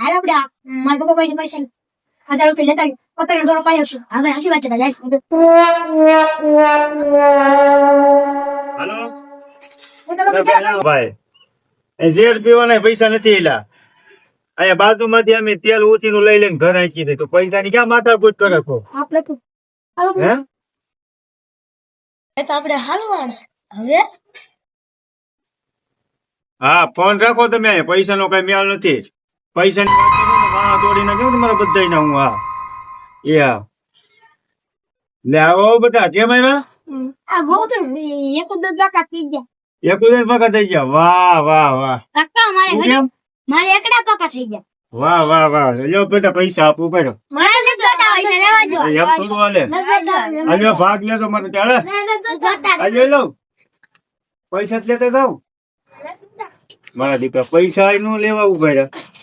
હાલ આપણે મારા પપ્પા પાસે પૈસા હજાર રૂપિયા લેતા પતંગ દોરો પાડી આવશું હા ભાઈ વાત છે દાદા? હાલો? હું તમે ક્યાં જાઓ? ભાઈ ઝેર પીવાના પૈસા નથી એલા. અહીંયા બાજુમાંથી અમે તેલ ઉછીનું લઈ લઈને ઘર આંકી દઈ તો પૈસાની ક્યાં માથાકૂટ કરે કો? હે? એ તો આપણે હાલવાનું. હવે? હા ફોન રાખો તમે પૈસા પૈસાનો કઈ મેળ નથી. પૈસાની વાત કરો ને વાહ તોડી નાખ્યો તમારા બધાયના હું હા. એ હા. લે આવો બધા કેમ આવ્યા? આ બહુ તો એક જ બાકા પી ગયા. એક ઉદય પકા થઈ ગયા? વાહ વાહ વાહ. કાકા મારે કેમ? મારે એકડા પાકા થઈ ગયા. વાહ વાહ વાહ. લ્યો બેટા પૈસા આપું પડ્યો મારે નથી જોતા પૈસા લેવા દો એમ થોડું હાલે. નથી ભાગ લેતો મને ચાલે આજે પૈસા જ લેતા જાઉં મારા દીકરા પૈસા ય લેવા ઊભા રહ્યા.